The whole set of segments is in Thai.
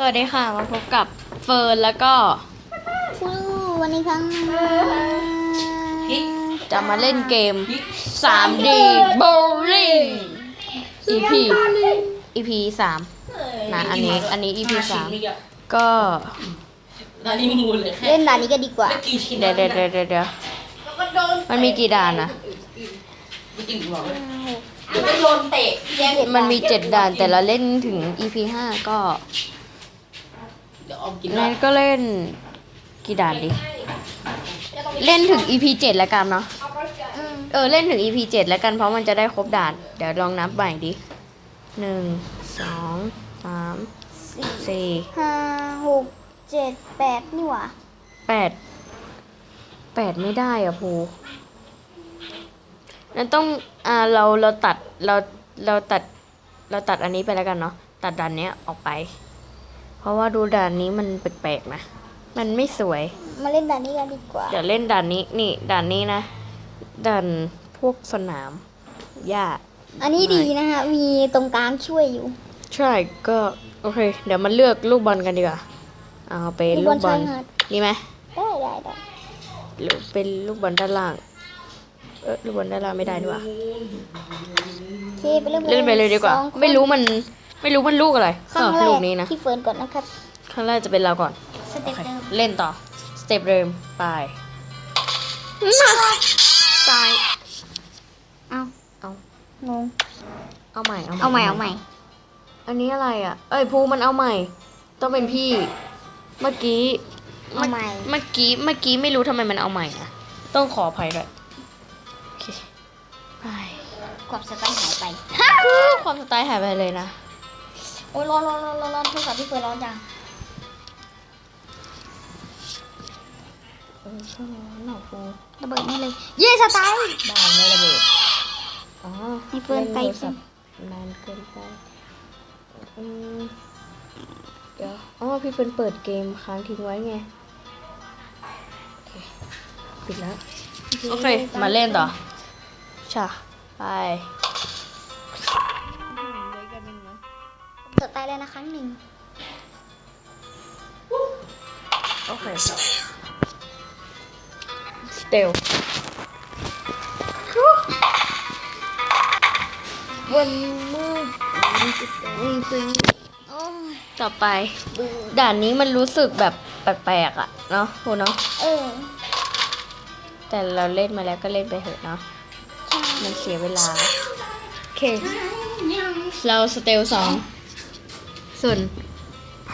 สวัสดีค่ะ มาพบกับเฟิร์นแล้วก็ฟูวันนี้ครั้งจะมาเล่นเกม 3D Bowling EP EP สามนะอันนี้อันนี้ EP สามก็ตอนนี้มูเลยแค่เล่นด่านนี้ก็ดีกว่าไม่กี่ชิ้นเดี๋ยวเดี๋ยวเดี๋ยวเดี๋ยวเดี๋ยวมันมีกี่ด่านนะไม่กี่บอกเลยเดี๋ยวไปโดนเตะแย่งมันมีเจ็ดด่านแต่เราเล่นถึง EP ห้าก็ เดี๋ยวออมกินนั้นก็เล่นกี่ด่านดิเล่นถึง EP เจ็ดแล้วกันเนาะ เออ เล่นถึง EP เจ็ดแล้วกันเพราะมันจะได้ครบด่าน เดี๋ยวลองนับใหม่ดิหนึ่งสองสามสี่ห้าหกเจ็ดแปดนี่หว่าแปดแปดไม่ได้อะภูนั่นต้องอ่าเราเราตัดเราเราตัด เราตัดอันนี้ไปแล้วกันเนาะตัดด่านเนี้ยออกไปเพ ราะว่าดูด่านนี้มันแปลกๆนะ มันไม่สวย มาเล่นด่านนี้กันดีกว่า เดี๋ยวเล่นด่านนี้นี่ด่านนี้นะ ด่านพวกสนามหญ้าอันนี้ดีนะฮะมีตรงกลางช่วยอยู่ ใช่ก็โอเค เดี๋ยวมาเลือกลูกบอลกันดีกว่า เอาเป็นลูลูกกบบออลลชายหาดนี่ไหมได้ได้ได้หรือเป็นลูกบอลด้านล่าง เออลูกบอลด้านล่างไม่ได้ดีกว่าโอเคไปเล่นเล่นไปเลยดีกว่าสองคนไม่รู้มัน ไม่รู้มันลูกอะไรครั้งเออแรลูกกนี้นะที่เฟิร์นก่อนนะครับครั้งแรกจะเป็นเราก่อนสเต็ปเดิมเล่นต่อสเต็ปเดิมไปตายเอาเอางงเอาใหม่เอาเอาใหม่เอาใหม่อันนี้อะไรอะ เอ้ยภูมันเอาใหม่ ต้องเป็นพี่ เมื่อกี้เอาใหม่ เมื่อกี้เมื่อกี้ไม่รู้ทำไมมันเอาใหม่อะต้องขออภัยด้วยโอเคไปความสไตล์หายไป ความสไตล์หายไปเลยนะ โอ้ยร้อนร้อนร้อนร้อนร้อนโทรศัพท์พี่เฟิร์นร้อนจังเออก็ร้อนหนาวภูระเบิดนี่เลย เย้สไตล์บ้านไม่ระเบิดอ๋อให้เฟิร์นไปล่โทรศัพท์นานเกินไปอืมเดี๋ยวอ๋อพี่เฟิร์นเปิดเกมค้างทิ้งไว้ไงโอเคปิดแล้วโอเค มาเล่นต่อช่ะไป สไตล์เลยนะครั้งหนึ่งโอเคสเตลวันมืดต่อไป ด่านนี้มันรู้สึกแบบแปลกๆอะ เนาะพูเนาะเออ แต่เราเล่นมาแล้วก็เล่นไปเถอะเนาะใช่มันเสียเวลา โอเค เราสเตลสอง ส่วนโพ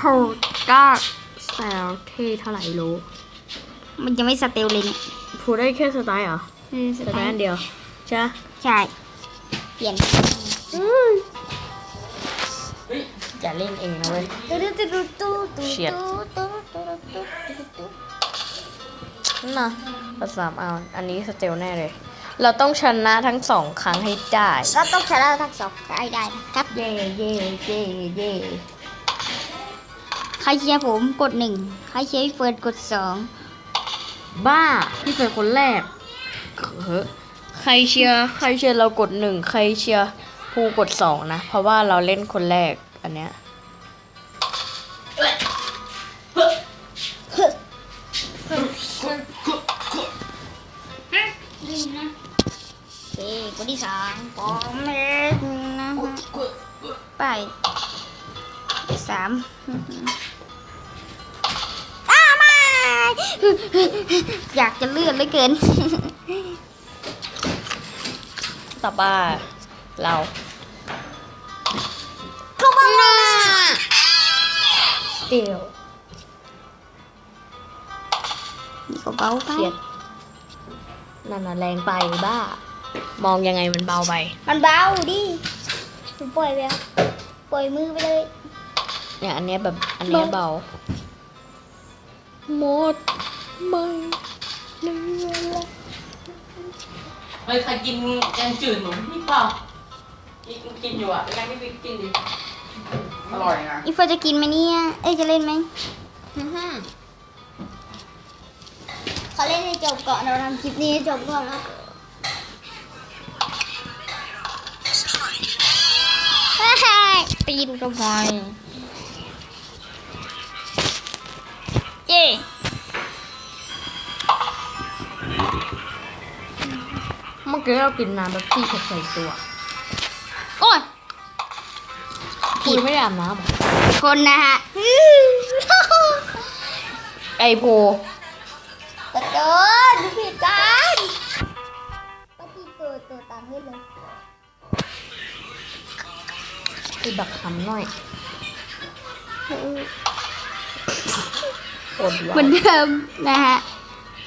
ก้าสเตลที่เท่าไหร่รู้มันยังไม่สเตลเลยเนี่ยพูได้แค่สไตล์เหรอเออสสไตล์อันเดียวใช่ปะใช่เปลี่ยนอย่าเล่นเองนะเว้ย ตุ๊ดตุ๊ดตุ๊ดตุ๊ดเฉียด ตุ๊ดตุ๊ดตุ๊ดตุ๊ดตุ๊ดน่ะภาษามเอาอันนี้สเตลแน่เลย เราต้องชนะทั้งสองครั้งให้ได้เราต้องชนะทั้งสองได้ได้นะครับ เย่เย่เย่เย่ ใครเชียร์ผมกดหนึ่งใครเชียร์พี่เฟิร์นกดสองบ้าพี่เฟิร์นคนแรกเฮ้อใครเชียร์ใครเชียร์เรากดหนึ่งใครเชียร์ภูกดสองนะ เพราะว่าเราเล่นคนแรกอันเนี้ยดีนะโอเคคนที่สามปอมเล็กนะฮะไปสามอ้ามา อยากจะเลื่อนเหลือเกิน ต่อไปเราเข้ามาสเตลนี่ก็เบาไปเขียดนั่นน่ะแรงไปบ้า มองยังไงมันเบาไป มันเบาดิผมปล่อยไปแล้วปล่อยมือไปเลย เนี่ยอันเนี้ยแบบอันเนี้ยเบา หมดไม่เหลือแล้วเฮ้ยใครกินแกงจืดหนูนี่เปล่ากินกินอยู่อะยังไม่ไปกินดิอร่อยนะอีเฟอร์จะกินไหมเนี่ย เอ้ยจะเล่นไหมเขาเล่นให้จบก่อนเราทำคลิปนี้ให้จบก่อนแล้วปีนก็พอ เรากินน้ำแบบซี่เผ็ดใส่ตัว โอ้ยคุณไม่ได้อาบน้ำเหรอคนนะฮะ ไอโพกระโดดดูผิดกันปฏิตัวตัวตามให้เลยคือบักคำหน่อยอดเหมือนเดิมนะฮะ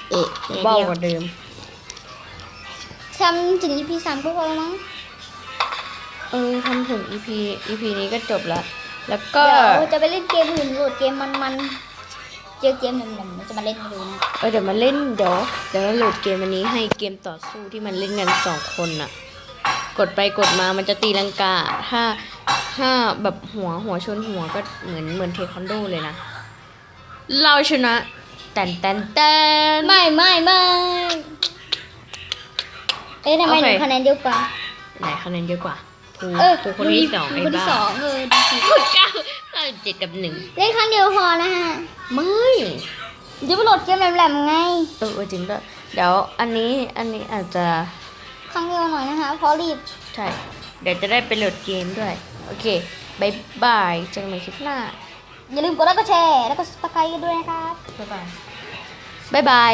เอ๊ะเบากว่าเดิม ทำถึง EP สามก็พอแล้วมั้งเออทำถึง EP EP นี้ก็จบแล้วแล้วก็ เดี๋ยวจะไปเล่นเกมอื่นโหลดเกมมันๆเจอเกมหนึ่งๆจะมาเล่นให้ดูนะเออเดี๋ยวมาเล่นเดี๋ยวเดี๋ยวเราโหลดเกมอันนี้ให้เกมต่อสู้ที่มันเล่นกันสองคนน่ะ กดไปกดมามันจะตีลังกา ถ้าถ้าแบบหัวหัวชนหัวก็เหมือนเหมือนเทควันโดเลยนะ เราชนะแตนแตนแตน ไม่ไม่ไม่ เอ๊ะทำไมโอหเค นูคะแนนเดียวกว่าไหนคะแนนเยอะกว่ากูเออกูคนที่สองไอ้คนที่บ้าสองเออดีสิคนเก้าเก้าเจ็ดกับหนึ่งเล่นครั้งเดียวพอนะฮะไม่เดี๋ยวไปโหลดเกมแหลมๆไง เออเออจริงด้วยเดี๋ยวอันนี้อันนี้อาจจะครั้งเดียวหน่อยนะคะเพราะรีบ ใช่เดี๋ยวจะได้ไปโหลดเกมด้วย โอเคบายบายเจอกันใหม่คลิปหน้าอย่าลืมกดไลค์กดแชร์แล้วก็สมัครกันด้วยนะครับ บ๊ายบายบ๊ายบาย